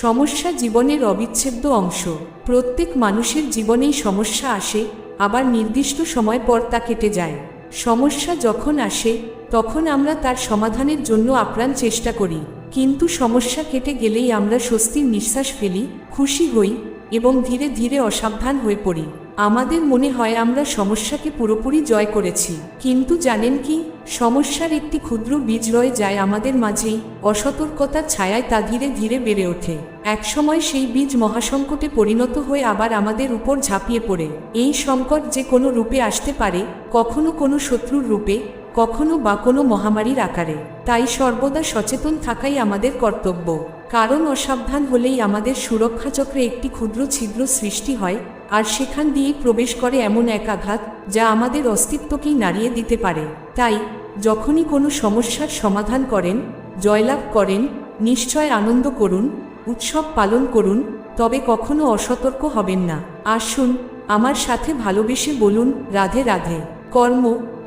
সমস্যা জীবনের অবিচ্ছেদ্য অংশ। প্রত্যেক মানুষের জীবনেই সমস্যা আসে, আবার নির্দিষ্ট সময় পর তা কেটে যায়। সমস্যা যখন আসে, তখন আমরা তার সমাধানের জন্য আপ্রাণ চেষ্টা করি। কিন্তু সমস্যা কেটে গেলেই আমরা স্বস্তির নিঃশ্বাস ফেলি, খুশি হই এবং ধীরে ধীরে অসাবধান হয়ে পড়ি। আমাদের মনে হয় আমরা সমস্যাকে পুরোপুরি জয় করেছি। কিন্তু জানেন কি? সমস্যার একটি ক্ষুদ্র বীজ রয়ে যায় আমাদের মাঝেই, অসতর্কতার ছায়ায় তা ধীরে ধীরে বেড়ে ওঠে। একসময় সেই বীজ মহাসংকটে পরিণত হয়ে আবার আমাদের উপর ঝাঁপিয়ে পড়ে। এই সংকট যে কোনো রূপে আসতে পারে, কখনো কোনো শত্রুর রূপে কখনো বা কোনো মহামারীর আকারে। তাই সর্বদা সচেতন থাকাই আমাদের কর্তব্য। কারণ অসাবধান হলেই আমাদের সুরক্ষা চক্রে একটি ক্ষুদ্র ছিদ্র সৃষ্টি হয়, আর সেখান দিয়েই প্রবেশ করে এমন এক আঘাত যা আমাদের অস্তিত্বকেই নাড়িয়ে দিতে পারে। তাই, যখনই কোনো সমস্যার সমাধান করেন, জয়লাভ করেন, নিশ্চয় আনন্দ করুন, উৎসব পালন করুন, তবে কখনো অসতর্ক হবেন না। আসুন, আমার সাথে ভালোবেসে বলুন, রাধে রাধে। কর্ম,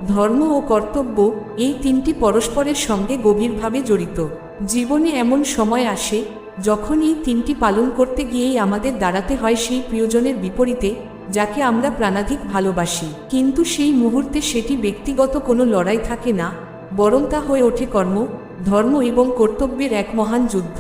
ধর্ম ও কর্তব্য এই তিনটি পরস্পরের সঙ্গে গভীরভাবে জড়িত। জীবনে এমন সময় আসে, যখন এই তিনটি পালন করতে গিয়েই আমাদের দাঁড়াতে হয় সেই প্রিয়জনের বিপরীতে, যাকে আমরা প্রাণাধিক ভালোবাসি। কিন্তু সেই মুহূর্তে সেটি ব্যক্তিগত কোনো লড়াই থাকে না, বরং তা হয়ে ওঠে কর্ম, ধর্ম এবং কর্তব্যের এক মহান যুদ্ধ।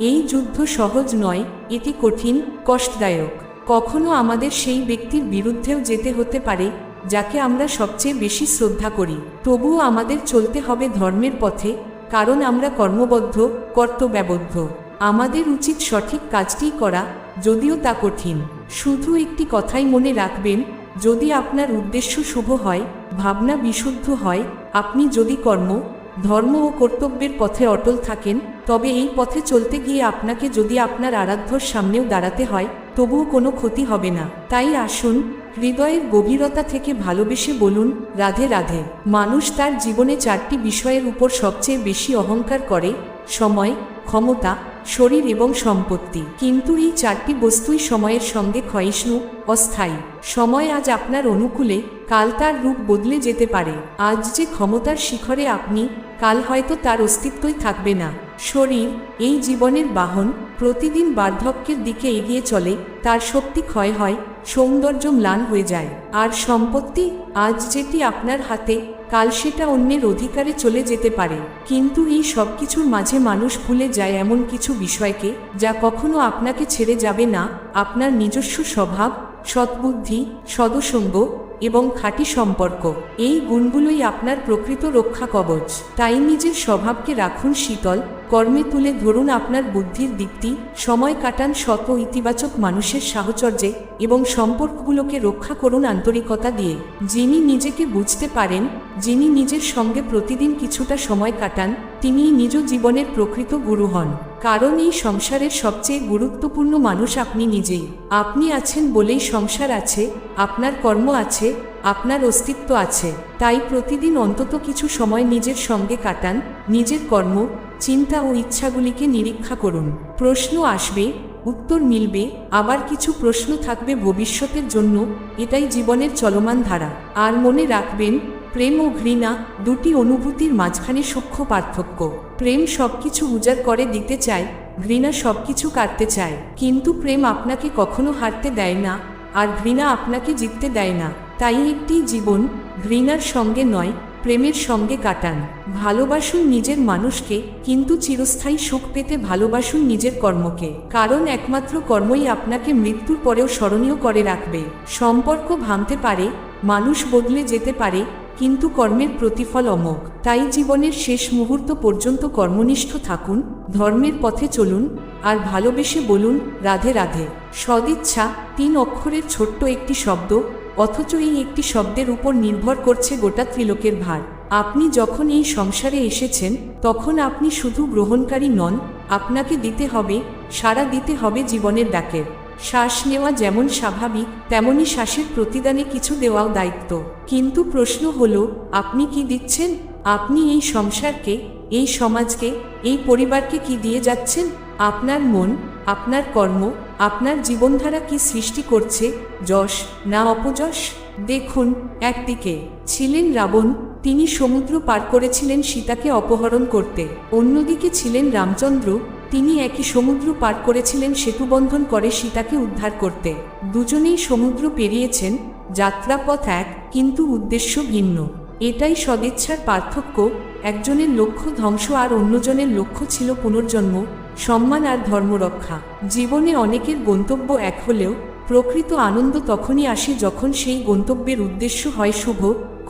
এই যুদ্ধ সহজ নয়, এটি কঠিন, কষ্টদায়ক। কখনো আমাদের সেই ব্যক্তির বিরুদ্ধেও যেতে হতে পারে যাকে আমরা সবচেয়ে বেশি শ্রদ্ধা করি। তবুও আমাদের চলতে হবে ধর্মের পথে, কারণ আমরা কর্মবদ্ধ, কর্তব্যবদ্ধ। আমাদের উচিত সঠিক কাজটি করা, যদিও তা কঠিন। শুধু একটি কথাই মনে রাখবেন, যদি আপনার উদ্দেশ্য শুভ হয়, ভাবনা বিশুদ্ধ হয়, আপনি যদি কর্ম, ধর্ম ও কর্তব্যের পথে অটল থাকেন, তবে এই পথে চলতে গিয়ে আপনাকে যদি আপনার আরাধ্যর সামনেও দাঁড়াতে হয়, তবুও কোনো ক্ষতি হবে না। তাই আসুন হৃদয়ের গভীরতা থেকে ভালোবেসে বলুন, রাধে রাধে। মানুষ তার জীবনে চারটি বিষয়ের উপর সবচেয়ে বেশি অহংকার করে, সময়, ক্ষমতা, শরীর এবং সম্পত্তি। কিন্তু এই চারটি বস্তুই সময়ের সঙ্গে ক্ষয়িষ্ণু, অস্থায়ী। সময় আজ আপনার অনুকূলে, কাল তার রূপ বদলে যেতে পারে। আজ যে ক্ষমতার শিখরে আপনি, কাল হয়তো তার অস্তিত্বই থাকবে না। শরীর, এই জীবনের বাহন প্রতিদিন বার্ধক্যের দিকে এগিয়ে চলে, তার শক্তি ক্ষয় হয়, সৌন্দর্য ম্লান হয়ে যায়। আর সম্পত্তি, আজ যেটি আপনার হাতে, কাল সেটা অন্যের অধিকারে চলে যেতে পারে। কিন্তু এই সব কিছুর মাঝে মানুষ ভুলে যায় এমন কিছু বিষয়কে, যা কখনো আপনাকে ছেড়ে যাবে না। আপনার নিজস্ব স্বভাব সৎবুদ্ধি সদসঙ্গ এবং খাঁটি সম্পর্ক। এই গুণগুলোই আপনার প্রকৃত রক্ষা কবচ। তাই নিজের স্বভাবকে রাখুন শীতল, কর্মে তুলে ধরুন আপনার বুদ্ধির দিকটি সময় কাটান শত ইতিবাচক মানুষের সাহচর্যে এবং সম্পর্কগুলোকে রক্ষা করুন আন্তরিকতা দিয়ে। যিনি নিজেকে বুঝতে পারেন, যিনি নিজের সঙ্গে প্রতিদিন কিছুটা সময় কাটান তিনিই নিজ জীবনের প্রকৃত গুরু হন। কারণ এই সংসারের সবচেয়ে গুরুত্বপূর্ণ মানুষ আপনি নিজেই। আপনি আছেন বলেই সংসার আছে, আপনার কর্ম আছে, আপনার অস্তিত্ব আছে। তাই প্রতিদিন অন্তত কিছু সময় নিজের সঙ্গে কাটান, নিজের কর্ম, চিন্তা ও ইচ্ছাগুলিকে নিরীক্ষা করুন। প্রশ্ন আসবে, উত্তর মিলবে, আবার কিছু প্রশ্ন থাকবে ভবিষ্যতের জন্য, এটাই জীবনের চলমান ধারা। আর মনে রাখবেন প্রেম ও ঘৃণা দুটি অনুভূতির মাঝখানে সূক্ষ্ম পার্থক্য। প্রেম সবকিছু উজাড় করে দিতে চায়, ঘৃণা সবকিছু কাটতে চায়। কিন্তু প্রেম আপনাকে কখনো হারতে দেয় না, আর ঘৃণা আপনাকে জিততে দেয় না। তাই একটি জীবন ঘৃণার সঙ্গে নয়, প্রেমের সঙ্গে কাটান। ভালোবাসুন নিজের মানুষকে, কিন্তু চিরস্থায়ী সুখ পেতে ভালোবাসুন নিজের কর্মকে। কারণ একমাত্র কর্মই আপনাকে মৃত্যুর পরেও স্মরণীয় করে রাখবে। সম্পর্ক ভাঙতে পারে, মানুষ বদলে যেতে পারে কিন্তু কর্মের প্রতিফল অমোঘ। তাই জীবনের শেষ মুহূর্ত পর্যন্ত কর্মনিষ্ঠ থাকুন, ধর্মের পথে চলুন, আর ভালোবেসে বলুন, রাধে রাধে। সদিচ্ছা, তিন অক্ষরের ছোট্ট একটি শব্দ, অথচ এই একটি শব্দের উপর নির্ভর করছে গোটা ত্রিলোকের ভার। আপনি যখন এই সংসারে এসেছেন, তখন আপনি শুধু গ্রহণকারী নন, আপনাকে দিতে হবে সারা দিতে হবে জীবনের ডাকের। শ্বাস নেওয়া যেমন স্বাভাবিক, তেমনি শ্বাসের প্রতিদানে কিছু দেওয়াও দায়িত্ব। কিন্তু প্রশ্ন হল, আপনি কি দিচ্ছেন? আপনি এই সংসারকে, এই সমাজকে, এই পরিবারকে কি দিয়ে যাচ্ছেন? আপনার মন, আপনার কর্ম, আপনার জীবনধারা কি সৃষ্টি করছে? যশ না অপযশ? দেখুন, একদিকে ছিলেন রাবণ, তিনি সমুদ্র পার করেছিলেন সীতাকে অপহরণ করতে। অন্যদিকে ছিলেন রামচন্দ্র তিনি একই সমুদ্র পার করেছিলেন সেতুবন্ধন করে সীতাকে উদ্ধার করতে। দুজনেই সমুদ্র পেরিয়েছেন, যাত্রাপথ এক, কিন্তু উদ্দেশ্য ভিন্ন। এটাই সদিচ্ছার পার্থক্য, একজনের লক্ষ্য ধ্বংস আর অন্যজনের লক্ষ্য ছিল পুনর্জন্ম, সম্মান আর ধর্মরক্ষা। জীবনে অনেকের গন্তব্য এক হলেও, প্রকৃত আনন্দ তখনই আসে যখন সেই গন্তব্যের উদ্দেশ্য হয় শুভ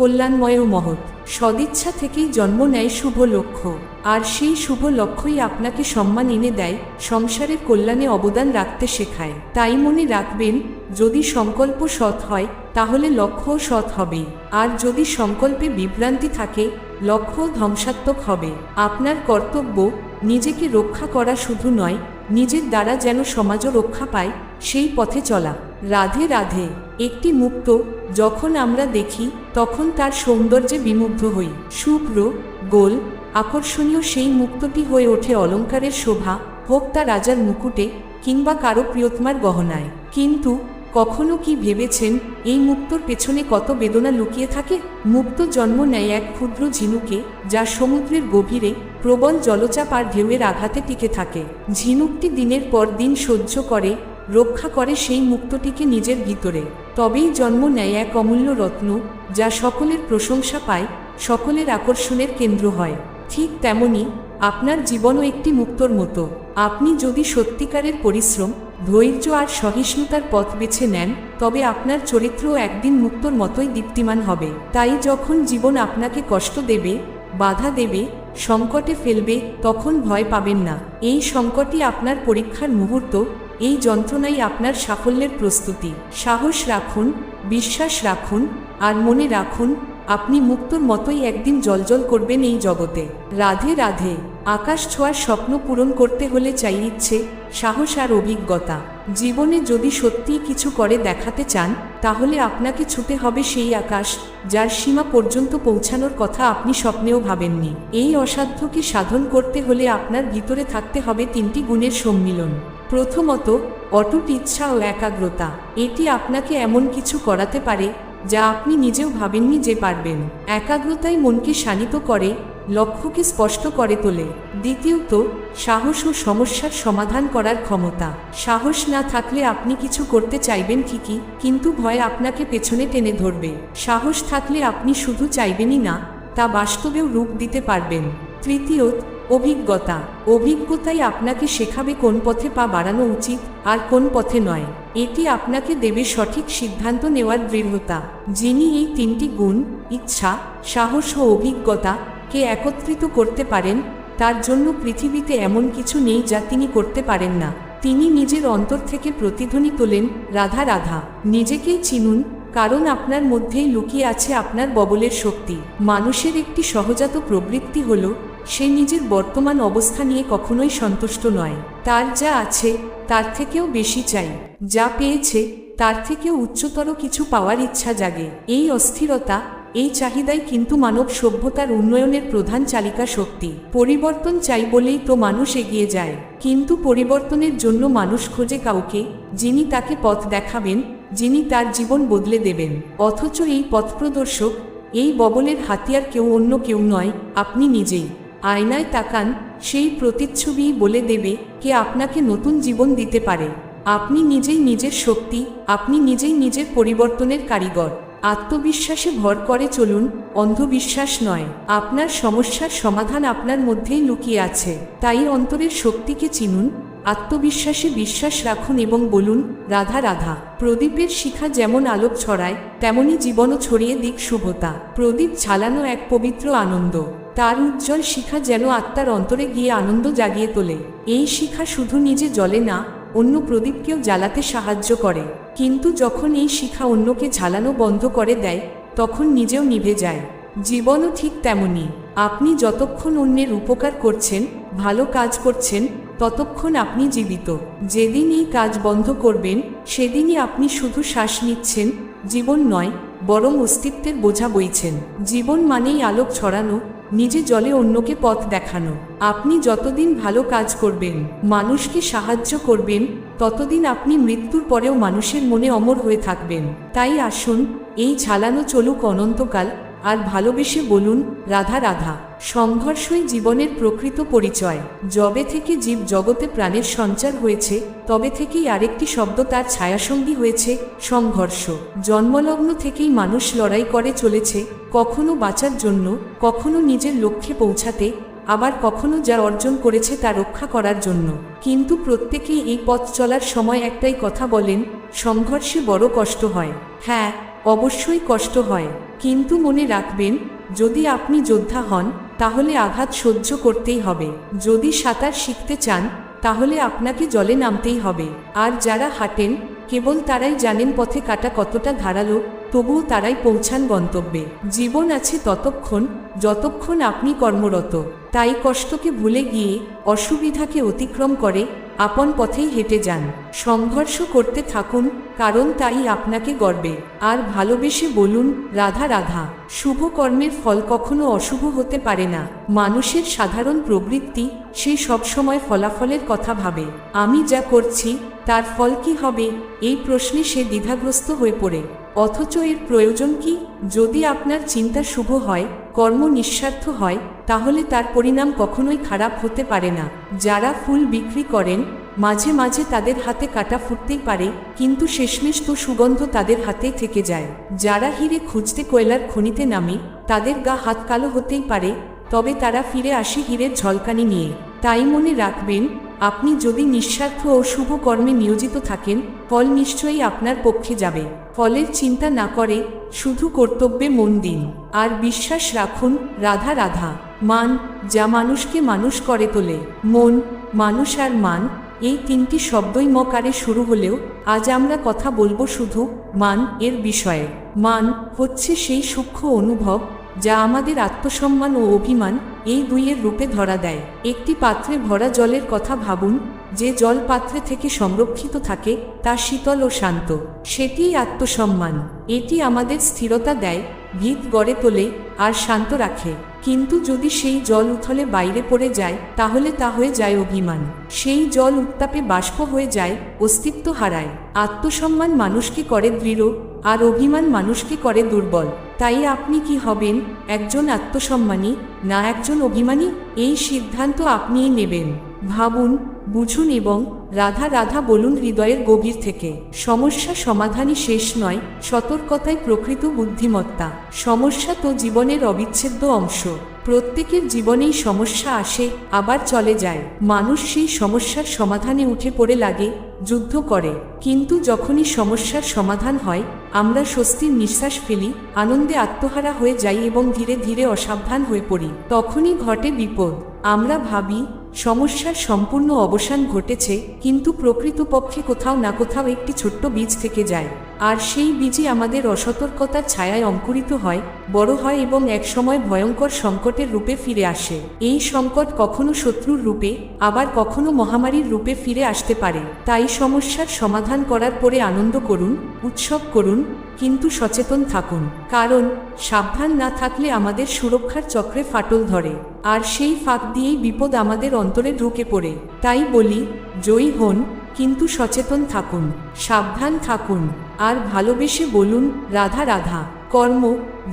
কল্যাণময় মহৎ। সদিচ্ছা থেকেই জন্ম নেয় শুভ লক্ষ্য। আর সেই শুভ লক্ষ্যই আপনাকে সম্মান এনে দেয়, সংসারের কল্যাণে অবদান রাখতে শেখায়। তাই মনে রাখবেন, যদি সংকল্প সৎ হয়, তাহলে লক্ষ্যও সৎ হবে। আর যদি সংকল্পে বিভ্রান্তি থাকে লক্ষ্য ধ্বংসাত্মক হবে। আপনার কর্তব্য, নিজেকে রক্ষা করা শুধু নয়, নিজের দ্বারা যেন সমাজও রক্ষা পায়, সেই পথে চলা। রাধে রাধে। একটি মুক্ত যখন আমরা দেখি, তখন তার সৌন্দর্যে বিমুগ্ধ হই। শুভ্র, গোল, আকর্ষণীয় সেই মুক্তটি হয়ে ওঠে অলঙ্কারের শোভা, হোক তা রাজার মুকুটে কিংবা কারও প্রিয়তমার গহনায়। কিন্তু কখনো কি ভেবেছেন, এই মুক্তর পেছনে কত বেদনা লুকিয়ে থাকে? মুক্ত জন্ম নেয় এক ক্ষুদ্র ঝিনুকে, যা সমুদ্রের গভীরে প্রবল জলচাপ আর ঢেউয়ের আঘাতে টিকে থাকে। ঝিনুকটি দিনের পর দিন সহ্য করে রক্ষা করে সেই মুক্তটিকে নিজের ভিতরে। তবেই জন্ম নেয় এক অমূল্য রত্ন, যা সকলের প্রশংসা পায়, সকলের আকর্ষণের কেন্দ্র হয়। ঠিক তেমনি, আপনার জীবনও একটি মুক্তর মতো। আপনি যদি সত্যিকারের পরিশ্রম, ধৈর্য আর সহিষ্ণুতার পথ বেছে নেন, তবে আপনার চরিত্রও একদিন মুক্তর মতোই দীপ্তিমান হবে। তাই যখন জীবন আপনাকে কষ্ট দেবে, বাধা দেবে, সংকটে ফেলবে, তখন ভয় পাবেন না। এই সংকটই আপনার পরীক্ষার মুহূর্ত এই যন্ত্রণাই আপনার সাফল্যের প্রস্তুতি। সাহস রাখুন, বিশ্বাস রাখুন, আর মনে রাখুন, আপনি মুক্তর মতোই একদিন জলজল করবেন এই জগতে। রাধে রাধে। আকাশ ছোঁয়ার স্বপ্ন পূরণ করতে হলে চাই ইচ্ছে, সাহস আর অভিজ্ঞতা। জীবনে যদি সত্যিই কিছু করে দেখাতে চান, তাহলে আপনাকে ছুটে হবে সেই আকাশ, যার সীমা পর্যন্ত পৌঁছানোর কথা আপনি স্বপ্নেও ভাবেননি। এই অসাধ্যকে সাধন করতে হলে আপনার ভিতরে থাকতে হবে তিনটি গুণের সম্মিলন। প্রথমত, অটুট ইচ্ছা ও একাগ্রতা, এটি আপনাকে এমন কিছু করাতে পারে, যা আপনি নিজেও ভাবেননি যে পারবেন। একাগ্রতাই মনকে শানিত করে, লক্ষ্যকে স্পষ্ট করে তোলে। দ্বিতীয়ত, সাহস ও সমস্যার সমাধান করার ক্ষমতা। সাহস না থাকলে আপনি কিছু করতে চাইবেন ঠিকই, কিন্তু ভয় আপনাকে পেছনে টেনে ধরবে। সাহস থাকলে আপনি শুধু চাইবেনই না, তা বাস্তবেও রূপ দিতে পারবেন। তৃতীয়ত অভিজ্ঞতা, অভিজ্ঞতাই আপনাকে শেখাবে কোন পথে পা বাড়ানো উচিত আর কোন পথে নয়। এটি আপনাকে দেবে সঠিক সিদ্ধান্ত নেওয়ার দৃঢ়তা। যিনি এই তিনটি গুণ, ইচ্ছা, সাহস ও অভিজ্ঞতা কে একত্রিত করতে পারেন, তার জন্য পৃথিবীতে এমন কিছু নেই যা তিনি করতে পারেন না। তিনি নিজের অন্তর থেকে প্রতিধ্বনি তোলেন, রাধা রাধা। নিজেকেই চিনুন কারণ আপনার মধ্যেই লুকিয়ে আছে আপনার ববলের শক্তি। মানুষের একটি সহজাত প্রবৃত্তি হল, সে নিজের বর্তমান অবস্থা নিয়ে কখনোই সন্তুষ্ট নয়। তার যা আছে, তার থেকেও বেশি চাই। যা পেয়েছে, তার থেকেও উচ্চতর কিছু পাওয়ার ইচ্ছা জাগে। এই অস্থিরতা, এই চাহিদাই কিন্তু মানব সভ্যতার উন্নয়নের প্রধান চালিকা শক্তি। পরিবর্তন চাই বলেই তো মানুষ এগিয়ে যায়। কিন্তু পরিবর্তনের জন্য মানুষ খোঁজে কাউকে, যিনি তাকে পথ দেখাবেন যিনি তার জীবন বদলে দেবেন। অথচ এই পথপ্রদর্শক, এই ববলের হাতিয়ার কেউ অন্য কেউ নয়, আপনি নিজেই। আয়নায় তাকান, সেই প্রতিচ্ছবি বলে দেবে কে আপনাকে নতুন জীবন দিতে পারে। আপনি নিজেই নিজের শক্তি, আপনি নিজেই নিজের পরিবর্তনের কারিগর। আত্মবিশ্বাসে ভর করে চলুন, অন্ধবিশ্বাস নয়। আপনার সমস্যার সমাধান আপনার মধ্যেই লুকিয়ে আছে। তাই অন্তরের শক্তিকে চিনুন, আত্মবিশ্বাসে বিশ্বাস রাখুন এবং বলুন, রাধা রাধা, প্রদীপের শিখা যেমন আলোক ছড়ায়, তেমনি জীবনও ছড়িয়ে দিক শুভতা। প্রদীপ ঝালানো এক পবিত্র আনন্দ। তার উজ্জ্বল শিখা যেন আত্মার অন্তরে গিয়ে আনন্দ জাগিয়ে তোলে। এই শিখা শুধু নিজে জ্বলে না অন্য প্রদীপকেও জ্বালাতে সাহায্য করে। কিন্তু যখন এই শিখা অন্যকে ঝালানো বন্ধ করে দেয়, তখন নিজেও নিভে যায়। জীবনও ঠিক তেমনই। আপনি যতক্ষণ অন্যের উপকার করছেন, ভালো কাজ করছেন, ততক্ষণ আপনি জীবিত। যেদিন এই কাজ বন্ধ করবেন, সেদিনই আপনি শুধু শ্বাস নিচ্ছেন, জীবন নয়, বরং অস্তিত্বের বোঝা বইছেন। জীবন মানেই আলোক ছড়ানো নিজে জলে অন্যকে পথ দেখানো। আপনি যতদিন ভালো কাজ করবেন, মানুষকে সাহায্য করবেন, ততদিন আপনি মৃত্যুর পরেও মানুষের মনে অমর হয়ে থাকবেন। তাই আসুন, এই ঝালানো চলুক অনন্তকাল আর ভালোবেসে বলুন, রাধা রাধা। সংঘর্ষই জীবনের প্রকৃত পরিচয়। যবে থেকে জীব জগতে প্রাণের সঞ্চার হয়েছে, তবে থেকেই আরেকটি শব্দ তার ছায়াসঙ্গী হয়েছে, সংঘর্ষ। জন্মলগ্ন থেকেই মানুষ লড়াই করে চলেছে, কখনো বাঁচার জন্য, কখনো নিজের লক্ষ্যে পৌঁছাতে, আবার কখনো যা অর্জন করেছে তা রক্ষা করার জন্য। কিন্তু প্রত্যেকেই এই পথ চলার সময় একটাই কথা বলেন, সংঘর্ষে বড় কষ্ট হয়। হ্যাঁ অবশ্যই কষ্ট হয়। কিন্তু মনে রাখবেন, যদি আপনি যোদ্ধা হন, তাহলে আঘাত সহ্য করতেই হবে। যদি সাঁতার শিখতে চান, তাহলে আপনাকে জলে নামতেই হবে। আর যারা হাঁটেন, কেবল তারাই জানেন পথে কাটা কতটা ধারালো তবুও তারাই পৌঁছান গন্তব্যে। জীবন আছে ততক্ষণ, যতক্ষণ আপনি কর্মরত। তাই কষ্টকে ভুলে গিয়ে অসুবিধাকে অতিক্রম করে আপন পথেই হেঁটে যান। সংঘর্ষ করতে থাকুন, কারণ তাই আপনাকে গর্বে। আর ভালোবেসে বলুন, রাধা রাধা, শুভ কর্মের ফল কখনো অশুভ হতে পারে না। মানুষের সাধারণ প্রবৃত্তি, সে সবসময় ফলাফলের কথা ভাবে। আমি যা করছি, তার ফল কি হবে? এই প্রশ্নে সে দ্বিধাগ্রস্ত হয়ে পড়ে। অথচ এর প্রয়োজন কি? যদি আপনার চিন্তা শুভ হয়, কর্ম নিঃস্বার্থ হয়, তাহলে তার পরিণাম কখনোই খারাপ হতে পারে না। যারা ফুল বিক্রি করেন, মাঝে মাঝে তাদের হাতে কাটা ফুটতেই পারে, কিন্তু শেষমেশ তো সুগন্ধ তাদের হাতেই থেকে যায়। যারা হিরে খুঁজতে কয়লার খনিতে নামে, তাদের গা হাত কালো হতেই পারে, তবে তারা ফিরে আসে হীরের ঝলকানি নিয়ে। তাই মনে রাখবেন, আপনি যদি নিঃস্বার্থ ও শুভ কর্মে নিয়োজিত থাকেন, ফল নিশ্চয়ই আপনার পক্ষে যাবে। ফলের চিন্তা না করে, শুধু কর্তব্যে মন দিন। আর বিশ্বাস রাখুন, রাধা রাধা। মান, যা মানুষকে মানুষ করে তোলে। মন, মানুষ আর মান, এই তিনটি শব্দই মকারে শুরু হলেও, আজ আমরা কথা বলব শুধু মান এর বিষয়ে। মান হচ্ছে সেই সূক্ষ্ম অনুভব, যা আমাদের আত্মসম্মান ও অভিমান এই দুইয়ের রূপে ধরা দেয়। একটি পাত্রে ভরা জলের কথা ভাবুন যে জল পাত্রে থেকে সংরক্ষিত থাকে, তা শীতল ও শান্ত। সেটিই আত্মসম্মান। এটি আমাদের স্থিরতা দেয় ভিত গড়ে তোলে, আর শান্ত রাখে। কিন্তু যদি সেই জল উথলে বাইরে পড়ে যায়, তাহলে তা হয়ে যায় অভিমান। সেই জল উত্তাপে বাষ্প হয়ে যায়, অস্তিত্ব হারায়। আত্মসম্মান মানুষকে করে দৃঢ়, আর অভিমান মানুষকে করে দুর্বল। তাই আপনি কি হবেন? একজন আত্মসম্মানী, না একজন অভিমানী? এই সিদ্ধান্ত আপনিই নেবেন। ভাবুন, বুঝুন এবং রাধা রাধা বলুন হৃদয়ের গভীর থেকে। সমস্যা সমাধানই শেষ নয়, সতর্কতাই প্রকৃত বুদ্ধিমত্তা। সমস্যা তো জীবনের অবিচ্ছেদ্য অংশ। প্রত্যেকের জীবনেই সমস্যা আসে, আবার চলে যায়। মানুষ সেই সমস্যার সমাধানে উঠে পড়ে লাগে, যুদ্ধ করে। কিন্তু যখনই সমস্যার সমাধান হয়, আমরা স্বস্তির নিঃশ্বাস ফেলি, আনন্দে আত্মহারা হয়ে যাই এবং ধীরে ধীরে অসাবধান হয়ে পড়ি। তখনই ঘটে বিপদ। আমরা ভাবি সমস্যার সম্পূর্ণ অবসান ঘটেছে, কিন্তু প্রকৃতপক্ষে কোথাও না কোথাও একটি ছোট্ট বীজ থেকে যায়। আর সেই বীজই আমাদের অসতর্কতার ছায়ায় অঙ্কুরিত হয়, বড় হয় এবং একসময় ভয়ঙ্কর সংকটের রূপে ফিরে আসে। এই সংকট কখনো শত্রুর রূপে, আবার কখনো মহামারীর রূপে ফিরে আসতে পারে। তাই সমস্যার সমাধান করার পরে আনন্দ করুন, উৎসব করুন কিন্তু সচেতন থাকুন, কারণ সাবধান না থাকলে আমাদের সুরক্ষার চক্রে ফাটল ধরে, আর সেই ফাঁক দিয়েই বিপদ আমাদের অন্তরে ঢুকে পড়ে। তাই বলি, জয়ী হন, কিন্তু সচেতন থাকুন, সাবধান থাকুন, আর ভালোবেসে বলুন, রাধা রাধা। কর্ম,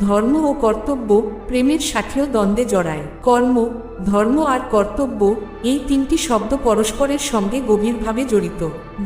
ধর্ম ও কর্তব্য প্রেমের সাথেও দ্বন্দ্বে জড়ায়। কর্ম, ধর্ম আর কর্তব্য এই তিনটি শব্দ পরস্পরের সঙ্গে গভীরভাবে জড়িত।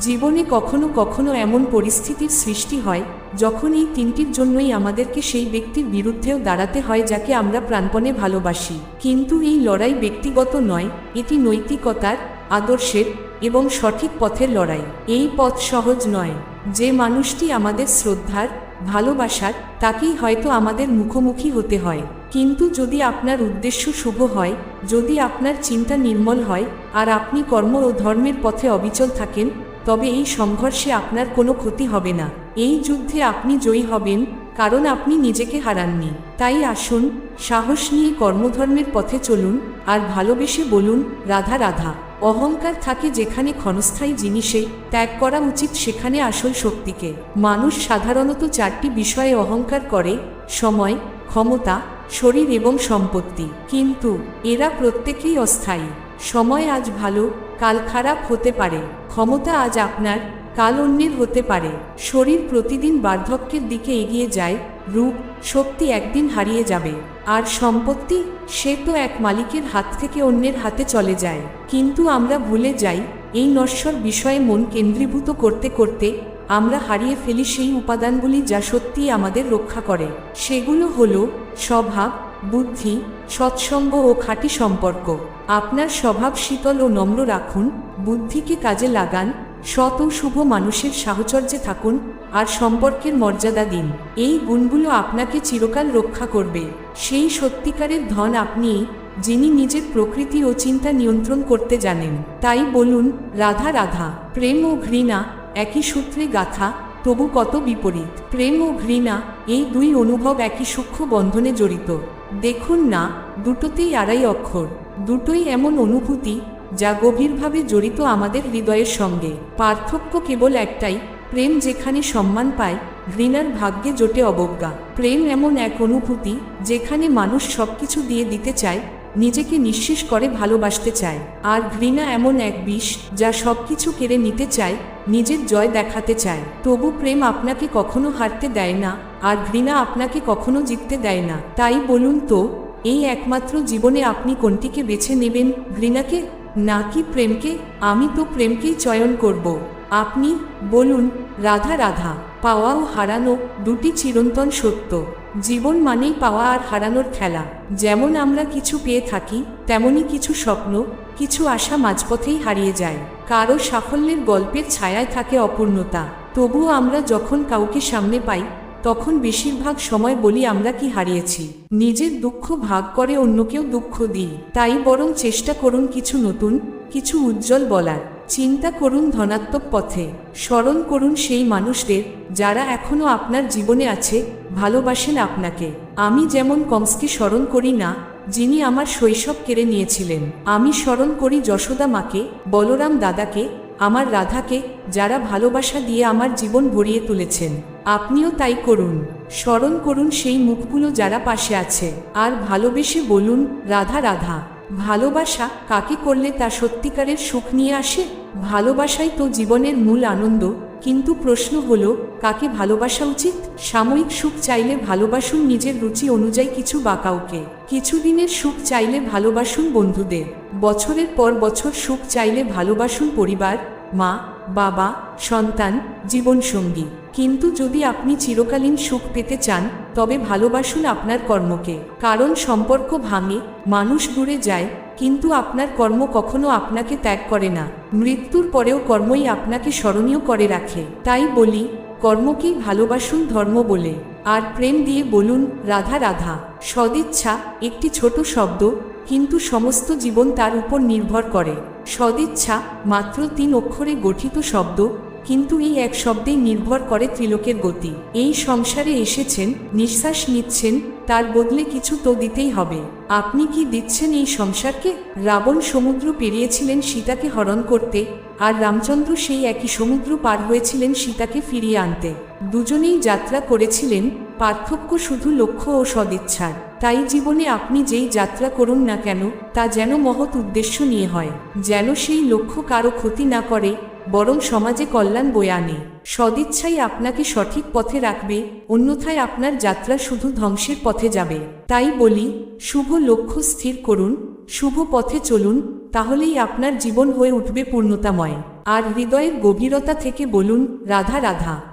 জীবনে কখনো কখনো এমন পরিস্থিতির সৃষ্টি হয় যখন এই তিনটির জন্যই আমাদেরকে সেই ব্যক্তির বিরুদ্ধেও দাঁড়াতে হয় যাকে আমরা প্রাণপণে ভালোবাসি। কিন্তু এই লড়াই ব্যক্তিগত নয়, এটি নৈতিকতার, আদর্শের এবং সঠিক পথের লড়াই। এই পথ সহজ নয়। যে মানুষটি আমাদের শ্রদ্ধার, ভালোবাসার, তাকেই হয়তো আমাদের মুখোমুখি হতে হয়। কিন্তু যদি আপনার উদ্দেশ্য শুভ হয়, যদি আপনার চিন্তা নির্মল হয়, আর আপনি কর্ম ও ধর্মের পথে অবিচল থাকেন তবে এই সংঘর্ষে আপনার কোনো ক্ষতি হবে না। এই যুদ্ধে আপনি জয়ী হবেন, কারণ আপনি নিজেকে হারাননি। তাই আসুন, সাহস নিয়ে কর্মধর্মের পথে চলুন, আর ভালোবেসে বলুন, রাধা রাধা। অহংকার থাকে যেখানে ক্ষণস্থায়ী জিনিসে, ত্যাগ করা উচিত সেখানে আসল শক্তিকে। মানুষ সাধারণত চারটি বিষয়ে অহংকার করে, সময়, ক্ষমতা, শরীর এবং সম্পত্তি। কিন্তু এরা প্রত্যেকেই অস্থায়ী। সময় আজ ভালো কাল খারাপ হতে পারে। ক্ষমতা আজ আপনার, কাল অন্যের হতে পারে। শরীর প্রতিদিন বার্ধক্যের দিকে এগিয়ে যায়, রূপ, শক্তি একদিন হারিয়ে যাবে। আর সম্পত্তি, সে তো এক মালিকের হাত থেকে অন্যের হাতে চলে যায়। কিন্তু আমরা ভুলে যাই, এই নশ্বর বিষয়ে মন কেন্দ্রীভূত করতে করতে, আমরা হারিয়ে ফেলি সেই উপাদানগুলি যা সত্যিই আমাদের রক্ষা করে। সেগুলো হলো স্বভাব বুদ্ধি, সৎসঙ্গ ও খাঁটি সম্পর্ক। আপনার স্বভাব শীতল ও নম্র রাখুন, বুদ্ধিকে কাজে লাগান, সৎ ও শুভ মানুষের সাহচর্যে থাকুন, আর সম্পর্কের মর্যাদা দিন। এই গুণগুলো আপনাকে চিরকাল রক্ষা করবে। সেই সত্যিকারের ধন আপনি, যিনি নিজের প্রকৃতি ও চিন্তা নিয়ন্ত্রণ করতে জানেন। তাই বলুন, রাধা রাধা। প্রেম ও ঘৃণা, একই সূত্রে গাথা তবু কত বিপরীত? প্রেম ও ঘৃণা এই দুই অনুভব একই সূক্ষ্ম বন্ধনে জড়িত। দেখুন না, দুটোতেই আড়াই অক্ষর। দুটোই এমন অনুভূতি যা গভীরভাবে জড়িত আমাদের হৃদয়ের সঙ্গে। পার্থক্য কেবল একটাই, প্রেম যেখানে সম্মান পায়, ঘৃণার ভাগ্যে জোটে অবজ্ঞা। প্রেম এমন এক অনুভূতি যেখানে মানুষ সবকিছু দিয়ে দিতে চায় নিজেকে নিঃশেষ করে ভালোবাসতে চায়। আর ঘৃণা এমন এক বিষ যা সব কিছু কেড়ে নিতে চায়, নিজের জয় দেখাতে চায়। তবু প্রেম আপনাকে কখনো হারতে দেয় না, আর ঘৃণা আপনাকে কখনো জিততে দেয় না। তাই বলুন তো, এই একমাত্র জীবনে আপনি কোনটিকে বেছে নেবেন, ঘৃণাকে নাকি প্রেমকে? আমি তো প্রেমকেই চয়ন করব। আপনি বলুন, রাধা রাধা, পাওয়া ও হারানো দুটি চিরন্তন সত্য। জীবন মানেই পাওয়া আর হারানোর খেলা। যেমন আমরা কিছু পেয়ে থাকি, তেমনি কিছু স্বপ্ন, কিছু আশা মাঝপথেই হারিয়ে যায়। কারও সাফল্যের গল্পের ছায়ায় থাকে অপূর্ণতা। তবুও আমরা যখন কাউকে সামনে পাই, তখন বেশিরভাগ সময় বলি আমরা কি হারিয়েছি। নিজের দুঃখ ভাগ করে অন্যকেও দুঃখ দিই। তাই বরং চেষ্টা করুন কিছু নতুন, কিছু উজ্জ্বল বলার। চিন্তা করুন ধনাত্মক পথে। স্মরণ করুন সেই মানুষদের, যারা এখনও আপনার জীবনে আছে, ভালোবাসেন আপনাকে। আমি যেমন কমসকে স্মরণ করি না, যিনি আমার শৈশব কেড়ে নিয়েছিলেন। আমি স্মরণ করি যশোদা মাকে, বলরাম দাদাকে, আমার রাধাকে, যারা ভালোবাসা দিয়ে আমার জীবন ভরিয়ে তুলেছেন। আপনিও তাই করুন। স্মরণ করুন সেই মুখগুলো যারা পাশে আছে। আর ভালোবেসে বলুন, রাধা রাধা। ভালোবাসা কাকে করলে তা সত্যিকারের সুখ নিয়ে আসে? ভালোবাসাই তো জীবনের মূল আনন্দ, কিন্তু প্রশ্ন হলো, কাকে ভালোবাসা উচিত? সাময়িক সুখ চাইলে ভালোবাসুন নিজের রুচি অনুযায়ী কিছু বা কাউকে। কিছুদিনের সুখ চাইলে ভালোবাসুন বন্ধুদের। বছরের পর বছর সুখ চাইলে ভালোবাসুন পরিবার, মা, বাবা, সন্তান, জীবনসঙ্গী। কিন্তু যদি আপনি চিরকালীন সুখ পেতে চান, তবে ভালোবাসুন আপনার কর্মকে। কারণ সম্পর্ক ভাঙে, মানুষ দূরে যায় কিন্তু আপনার কর্ম কখনো আপনাকে ত্যাগ করে না। মৃত্যুর পরেও কর্মই আপনাকে স্মরণীয় করে রাখে। তাই বলি কর্মকেই ভালোবাসুন ধর্ম বলে। আর প্রেম দিয়ে বলুন, রাধা রাধা। সদিচ্ছা, একটি ছোট শব্দ, কিন্তু সমস্ত জীবন তার উপর নির্ভর করে। সদিচ্ছা, মাত্র তিন অক্ষরে গঠিত শব্দ, কিন্তু এই এক শব্দেই নির্ভর করে ত্রিলোকের গতি। এই সংসারে এসেছেন, নিঃশ্বাস নিচ্ছেন তার বদলে কিছু তো দিতেই হবে। আপনি কি দিচ্ছেন এই সংসারকে? রাবণ সমুদ্র পেরিয়েছিলেন সীতাকে হরণ করতে, আর রামচন্দ্র সেই একই সমুদ্র পার হয়েছিলেন সীতাকে ফিরিয়ে আনতে। দুজনেই যাত্রা করেছিলেন, পার্থক্য শুধু লক্ষ্য ও সদিচ্ছার। তাই জীবনে আপনি যেই যাত্রা করুন না কেন, তা যেন মহৎ উদ্দেশ্য নিয়ে হয়। যেন সেই লক্ষ্য কারও ক্ষতি না করে বরং সমাজে কল্যাণ বয়ে আনে। সদিচ্ছাই আপনাকে সঠিক পথে রাখবে, অন্যথায় আপনার যাত্রা শুধু ধ্বংসের পথে যাবে। তাই বলি, শুভ লক্ষ্য স্থির করুন, শুভ পথে চলুন, তাহলেই আপনার জীবন হয়ে উঠবে পূর্ণতাময়। আর হৃদয়ের গভীরতা থেকে বলুন, রাধা রাধা।